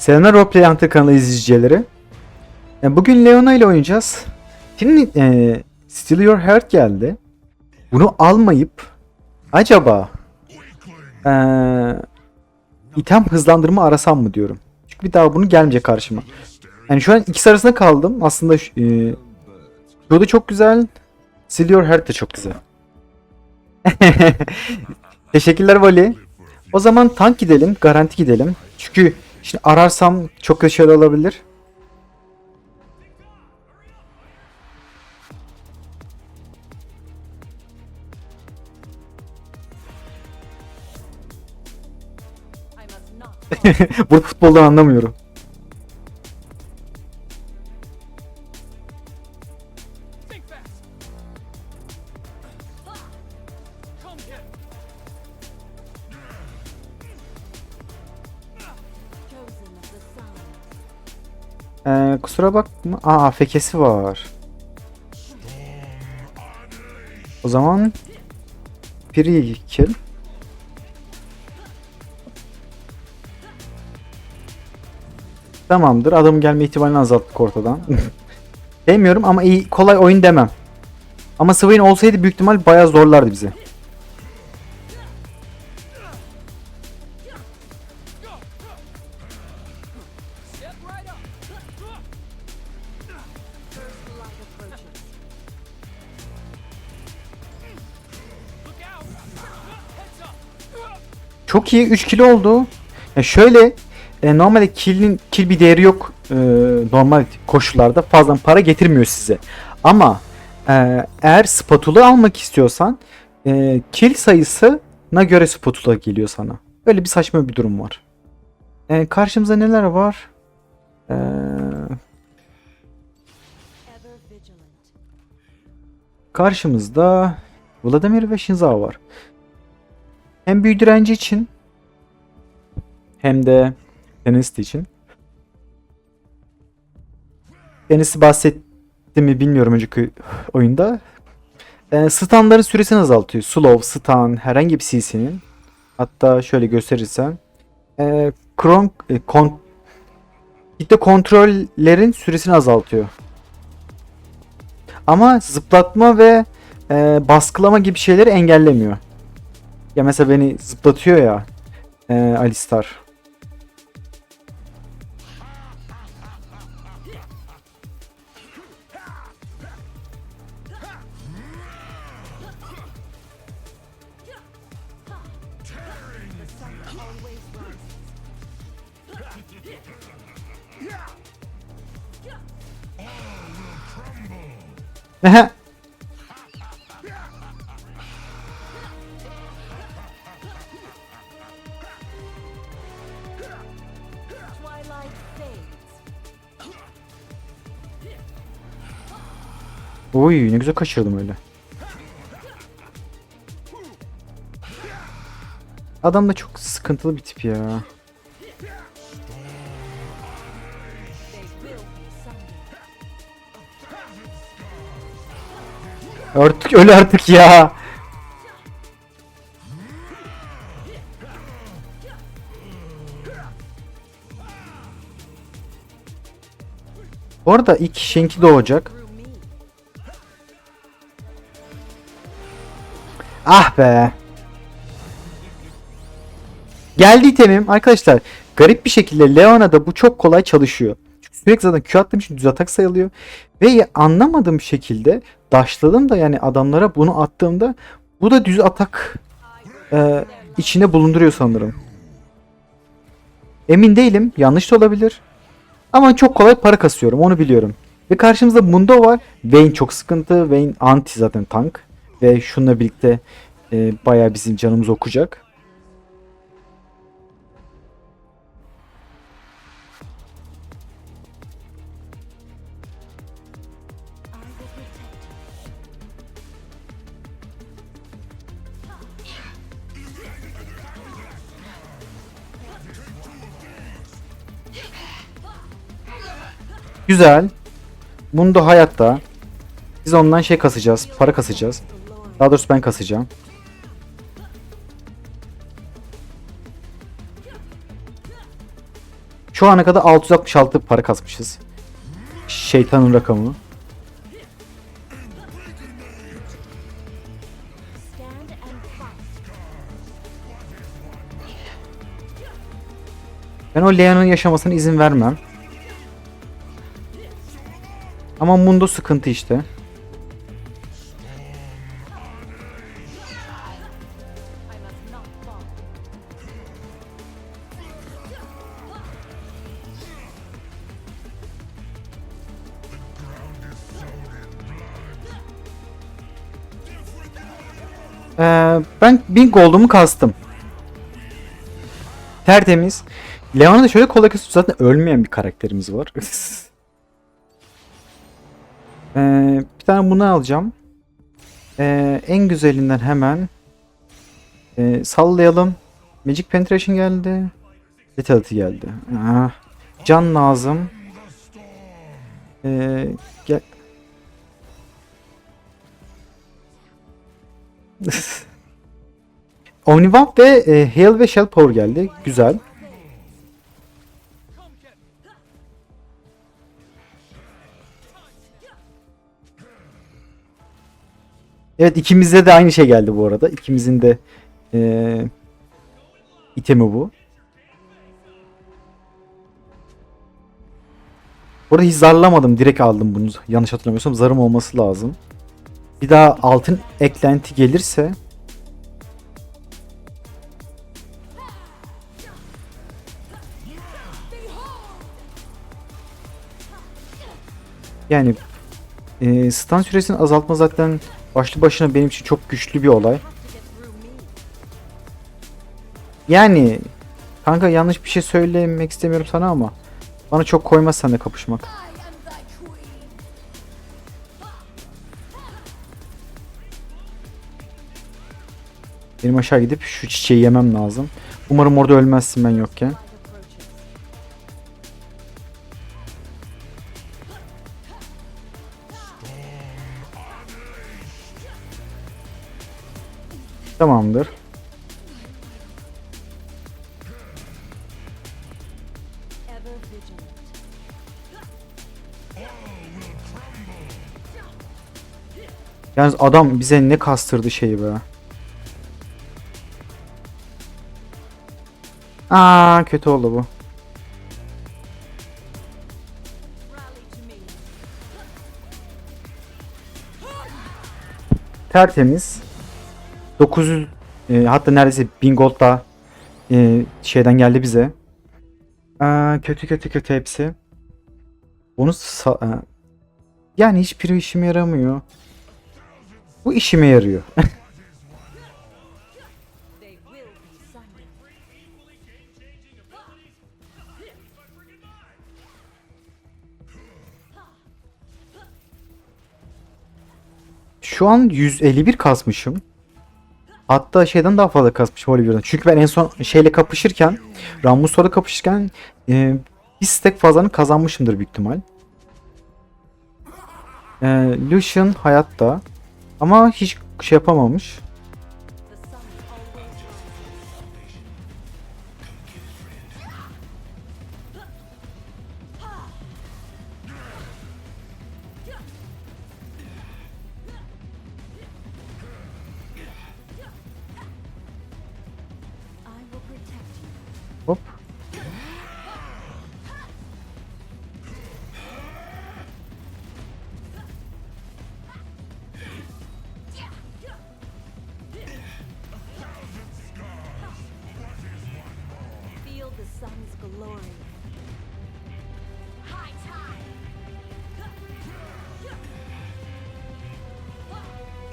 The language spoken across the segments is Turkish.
Selamlar Roleplay Hunter kanalı izleyicileri. Yani bugün Leona ile oynayacağız. Şimdi e, Steal Your Heart geldi. Bunu almayıp acaba e, item hızlandırma arasam mı diyorum. Çünkü bir daha bunu gelmeyecek karşıma. Yani şu an ikisi arasında kaldım. Aslında e, da çok güzel. Steal Your Heart de çok güzel. Teşekkürler Vali. O zaman tank gidelim, garanti gidelim. Çünkü şimdi ararsam çok kötü şeyler olabilir. Burada futboldan anlamıyorum. Kusura bakma. Aa fekesi var. O zaman free kill. Tamamdır. Adamın gelme ihtimalini azalttık ortadan. Demiyorum ama iyi kolay oyun demem. Ama Swain olsaydı büyük ihtimal bayağı zorlardı bizi. Çok iyi 3 kilo oldu. Ya şöyle e, normalde kill'in kill bir değeri yok e, normal koşullarda fazla para getirmiyor size. Ama e, eğer spatula almak istiyorsan e, kill sayısına göre spatula geliyor sana. Böyle bir saçma bir durum var. E, karşımıza neler var? E, karşımızda Vladimir ve Shinzao var. Hem büyü direnci için hem de Tennis'ti için. Tennis'i bahsettim mi bilmiyorum önceki oyunda. E, stunların süresini azaltıyor. Slow, stun, herhangi bir CC'nin. Hatta şöyle gösterirsem. E, kron, e, kon, kitle kontrollerin süresini azaltıyor. Ama zıplatma ve e, baskılama gibi şeyleri engellemiyor. Ya mesela beni zıplatıyor ya e, Alistar. Always Oy ne güzel kaçırdım öyle. Adam da çok sıkıntılı bir tip ya. Artık öyle artık ya. Orada ilk Shenki doğacak. Ah be. Geldi itemim arkadaşlar. Garip bir şekilde Leona'da bu çok kolay çalışıyor. Çünkü sürekli zaten Q attığım için düz atak sayılıyor. Ve anlamadığım şekilde dashladım da yani adamlara bunu attığımda bu da düz atak e, içine bulunduruyor sanırım. Emin değilim. Yanlış da olabilir. Ama çok kolay para kasıyorum. Onu biliyorum. Ve karşımızda Mundo var. Vayne çok sıkıntı. Vayne anti zaten tank. Ve şununla birlikte e, bayağı bizim canımız okuyacak. Güzel. Mundo hayatta. Biz ondan şey kasacağız. Para kasacağız. Daha doğrusu ben kasacağım. Şu ana kadar 666 para kasmışız. Şeytanın rakamı. Ben o Leon'un yaşamasına izin vermem. Ama Mundo sıkıntı işte. Ee, ben 1000 goldumu kastım. Tertemiz. Leon'a da şöyle kolay kesiyor. Zaten ölmeyen bir karakterimiz var. Ee, bir tane bunu alacağım. Ee, en güzelinden hemen ee, sallayalım. Magic Penetration geldi. Vitality geldi. Ah, can lazım. Ee, gel. Omnivamp ve e, Hail ve Shell Power geldi. Güzel. Evet ikimizde de aynı şey geldi bu arada. İkimizin de e, itemi bu. Burada hiç zarlamadım. Direkt aldım bunu. Yanlış hatırlamıyorsam zarım olması lazım. Bir daha altın eklenti gelirse yani e, stun süresini azaltma zaten başlı başına benim için çok güçlü bir olay. Yani kanka yanlış bir şey söylemek istemiyorum sana ama bana çok koymaz seninle kapışmak. Benim aşağı gidip şu çiçeği yemem lazım. Umarım orada ölmezsin ben yokken. Tamamdır. Yalnız adam bize ne kastırdı şeyi be. Aa kötü oldu bu. Tertemiz. 900 e, hatta neredeyse 1000 gold da e, şeyden geldi bize. Aa, kötü kötü kötü hepsi. Sa- e, yani hiçbiri işime yaramıyor. Bu işime yarıyor. Şu an 151 kasmışım. Hatta şeyden daha fazla kasmışım Oliver'dan. Çünkü ben en son şeyle kapışırken, Rammus'la kapışırken e, bir stack fazlanı kazanmışımdır büyük ihtimal. E, Lucian hayatta. Ama hiç şey yapamamış.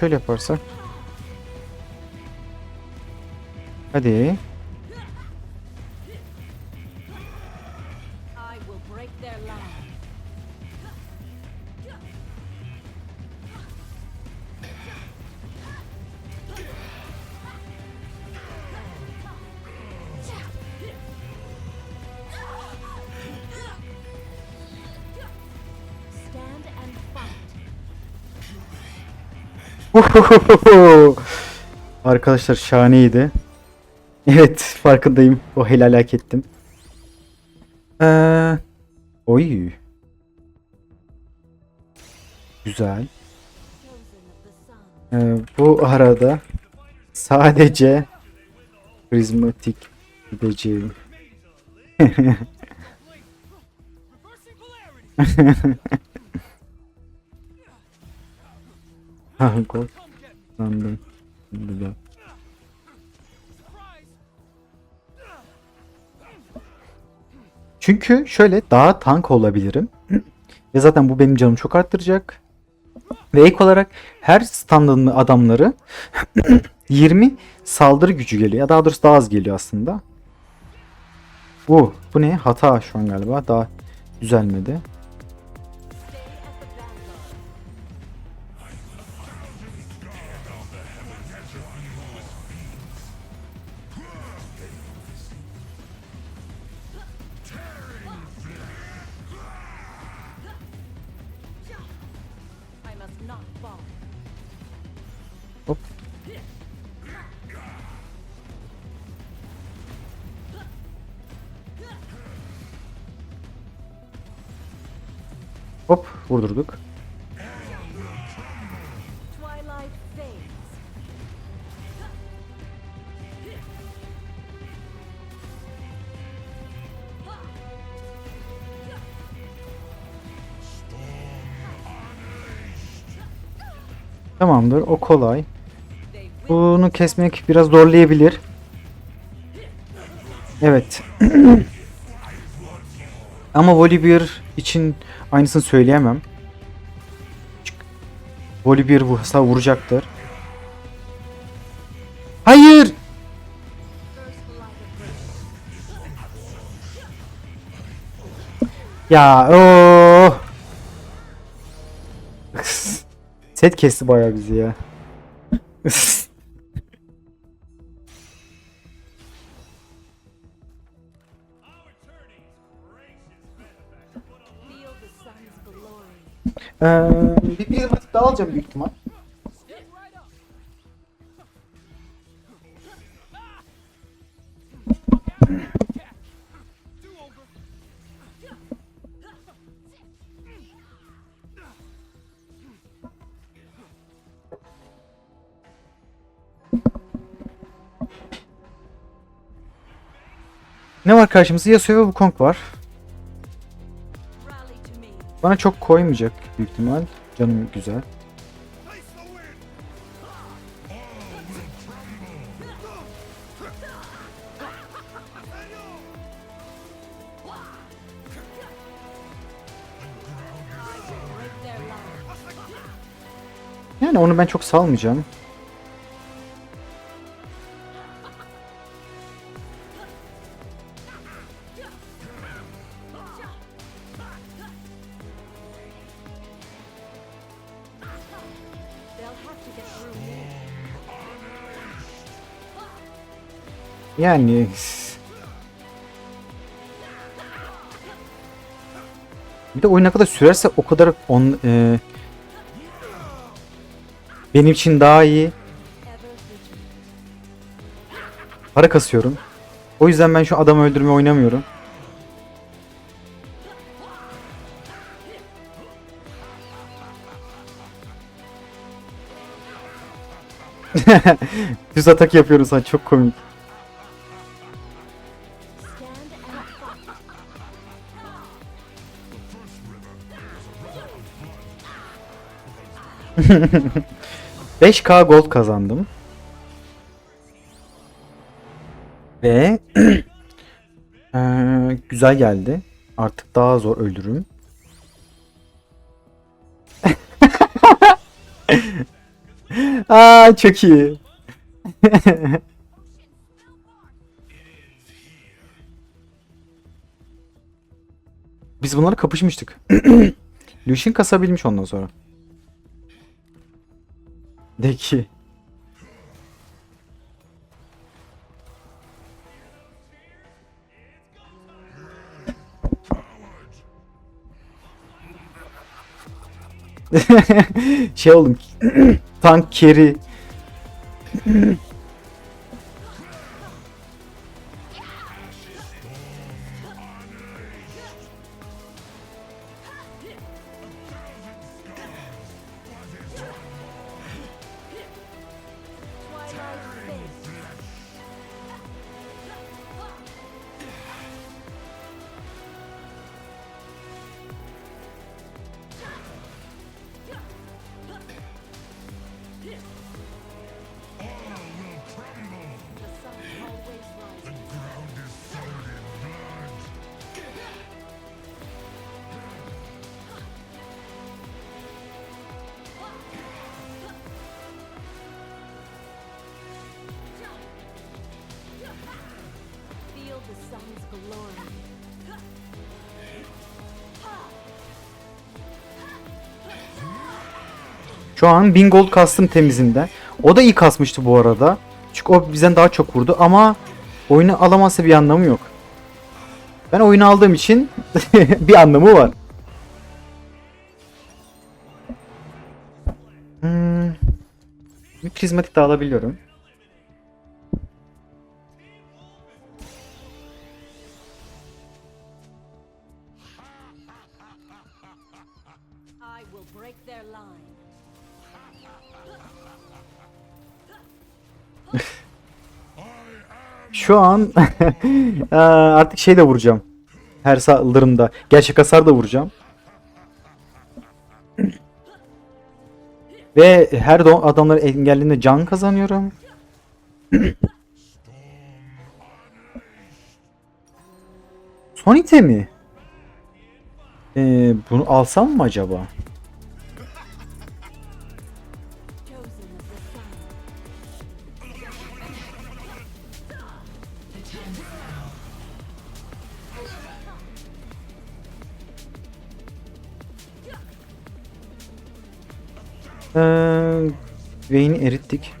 Şöyle yaparsak. Hadi. I will break their line. Arkadaşlar şahaneydi. Evet farkındayım. O helal hak ettim. Ee, oy. Güzel. Ee, bu arada sadece prizmatik gideceğim. sandım. Güzel. Çünkü şöyle daha tank olabilirim. Ve zaten bu benim canımı çok arttıracak. Ve ek olarak her standın adamları 20 saldırı gücü geliyor. Daha doğrusu daha az geliyor aslında. Bu, bu ne? Hata şu an galiba. Daha düzelmedi. Vurdurduk. Tamamdır o kolay. Bunu kesmek biraz zorlayabilir. Evet. Ama Volibear için aynısını söyleyemem. Çık. Volibear vursa vuracaktır. Hayır! Ya ooo. Set kesti bayağı bizi ya. Ee, bir prizmatik daha alacağım büyük ihtimal. Ne var karşımızda? Yasuo ve Wukong var. Bana çok koymayacak büyük ihtimal. Canım güzel. Yani onu ben çok salmayacağım. Yani bir de oyun ne kadar sürerse o kadar on e, benim için daha iyi para kasıyorum. O yüzden ben şu adamı öldürmeyi oynamıyorum. Düz atak yapıyoruz ha çok komik. 5k gold kazandım. Ve eee, güzel geldi. Artık daha zor öldürürüm. Aa çok iyi. Biz bunları kapışmıştık. Lucian kasabilmiş ondan sonra. De ki. şey oldum. Tank carry. Şu an 1000 gold kastım temizinden. O da iyi kasmıştı bu arada. Çünkü o bizden daha çok vurdu ama oyunu alamazsa bir anlamı yok. Ben oyunu aldığım için bir anlamı var. Hmm. Bir prizmatik de alabiliyorum. Şu an artık şey de vuracağım. Her saldırımda. Gerçek hasar da vuracağım. Ve her adamları engelliğinde can kazanıyorum. Son itemi. Ee, bunu alsam mı acaba? Vayne'i erittik.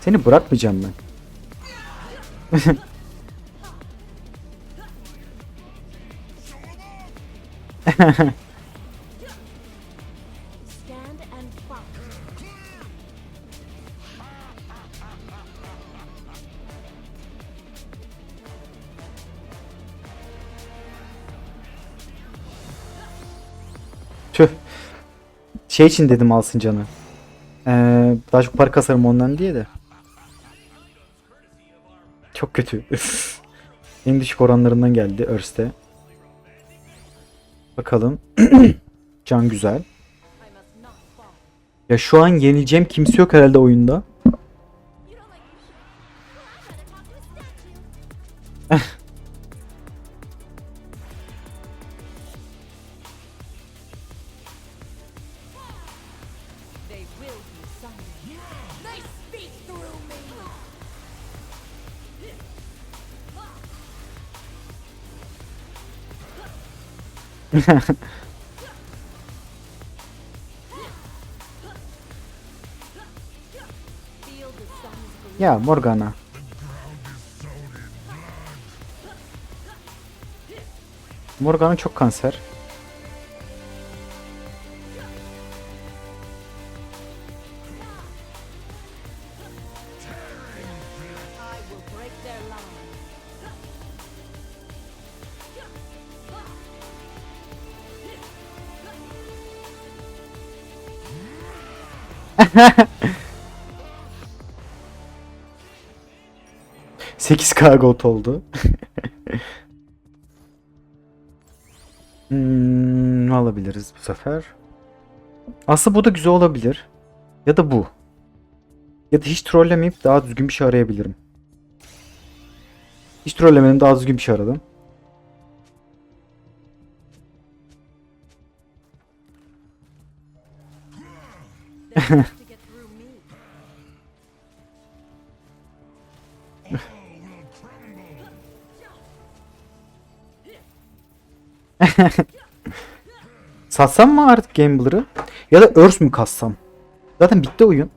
Seni bırakmayacağım ben. Şey için dedim alsın canı. Ee, daha çok para kasarım ondan diye de. Çok kötü. en düşük oranlarından geldi Örste. Bakalım. Can güzel. Ya şu an yenileceğim kimse yok herhalde oyunda. Ya Morgana. Morgana çok kanser. 8K gold oldu. hmm, alabiliriz bu sefer. Aslında bu da güzel olabilir. Ya da bu. Ya da hiç trollemeyip daha düzgün bir şey arayabilirim. Hiç trollemedim daha düzgün bir şey aradım. Satsam mı artık Gambler'ı? Ya da Örs mü kassam? Zaten bitti oyun.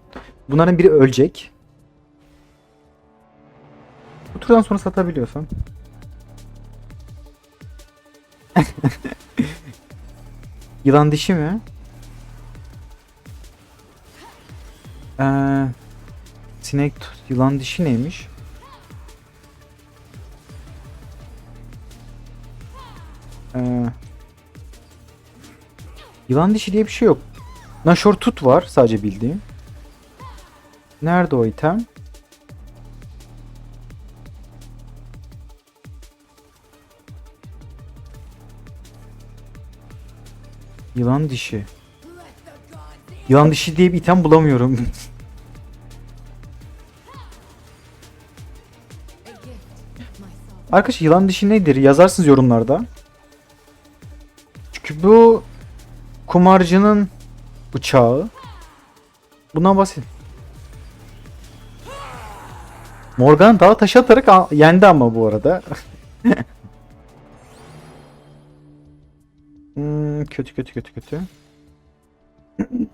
Bunların biri ölecek. Bu turdan sonra satabiliyorsam. Yılan dişi mi? Ee, sinek yılan dişi neymiş? Ee, yılan dişi diye bir şey yok. Nashor tut var sadece bildiğim. Nerede o item? Yılan dişi. Yılan dişi diye bir item bulamıyorum. Arkadaşlar yılan dişi nedir? Yazarsınız yorumlarda. Kumarcının bıçağı. Bundan bahsedin. Morgan daha taş atarak yendi ama bu arada. Hmm, kötü kötü kötü kötü.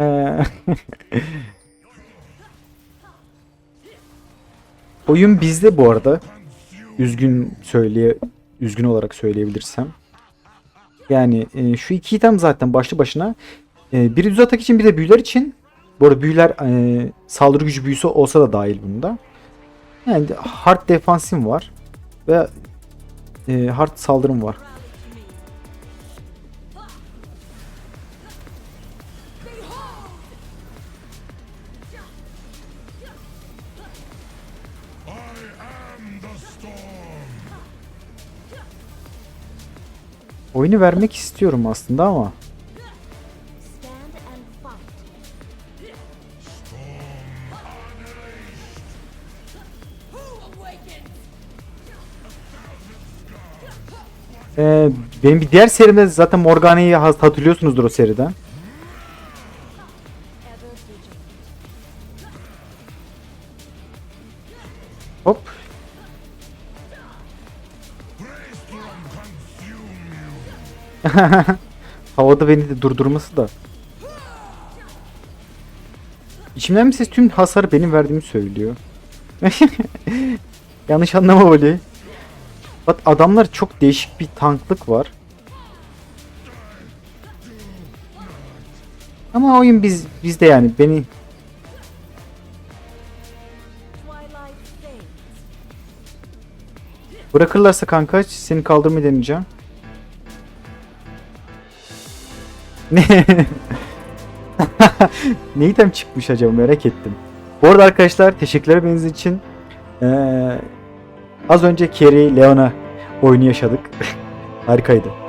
Ee, Oyun bizde bu arada. Üzgün söyleye üzgün olarak söyleyebilirsem. Yani e, şu iki item zaten başlı başına e, biri düz atak için bir de büyüler için. Bu arada büyüler e, saldırı gücü büyüsü olsa da dahil bunda. Yani hard defansim var ve e, hard saldırım var. Oyunu vermek istiyorum aslında ama Stand and fight. e, benim bir diğer serimde zaten Morgana'yı hatırlıyorsunuzdur o seriden. Havada beni de durdurması da. İçimden bir ses tüm hasarı benim verdiğimi söylüyor. Yanlış anlama Oli. Bak adamlar çok değişik bir tanklık var. Ama oyun biz bizde yani beni. Bırakırlarsa kanka seni kaldırmayı deneyeceğim. Ne? item çıkmış acaba merak ettim. Bu arada arkadaşlar teşekkürler beğeniniz için. Ee, az önce Kerry Leona oyunu yaşadık. Harikaydı.